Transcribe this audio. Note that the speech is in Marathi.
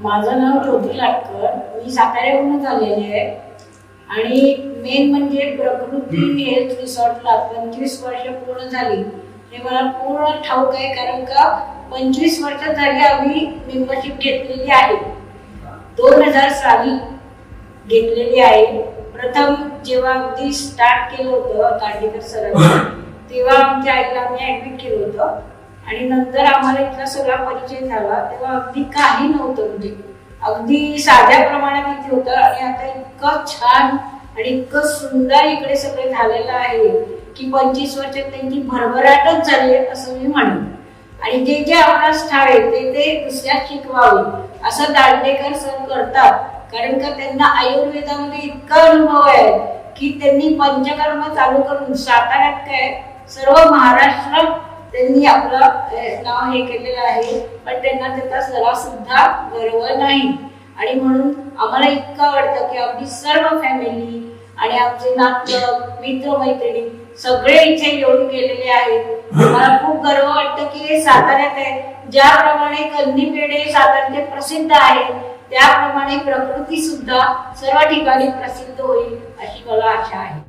माझं नाव ज्योती लाटकर. मी साताऱ्याहूनच आलेले आहे. आणि मेन म्हणजे प्रकृती हेल्थ रिसॉर्टला पंचवीस वर्ष पूर्ण झाली. हे मला पूर्ण ठाऊक आहे कारण का पंचवीस वर्ष झाली आम्ही मेंबरशिप घेतलेली आहे. दोन हजार साली घेतलेली आहे. प्रथम जेव्हा अगदी स्टार्ट केलं होतं तांडेकर सरांनी तेव्हा आमच्या आईला आम्ही ऍडमिट केलं होतं. आणि नंतर आम्हाला इथला सगळा परिचय झाला. तेव्हा अगदी काही नव्हतं म्हणजे अगदी साध्या प्रमाणात इथे होतं. आणि आता इतकं छान आणि इतकं सुंदर इकडे सगळं झालेलं आहे की पंचवीस वर्षात त्यांची भरभराटच झाली आहे असं मी म्हणेन. आणि जे जे आपला स्थळ आहे ते ते दुसऱ्या शिकवावे असं दांडेकर सर करतात. कारण का त्यांना आयुर्वेदामध्ये इतका अनुभव आहे की त्यांनी पंचकर्म चालू करून साताऱ्यात काय सर्व महाराष्ट्रात त्यांनी आपलं नाव हे केलेलं आहे पण त्यांना त्याचा सराव सुद्धा गर्व नाही. आणि म्हणून आम्हाला इतकं आवडतं की आपली सर्व फॅमिली आणि आमचे नातलग मित्र मैत्रिणी सगळे इथे येऊन गेलेले आहेत. मला खूप गर्व वाटतं की हे साताऱ्यात आहे. ज्याप्रमाणे कंदी पेढे सातारचे प्रसिद्ध आहेत त्याप्रमाणे प्रकृती सुद्धा सर्व ठिकाणी प्रसिद्ध होईल अशी मला आशा आहे.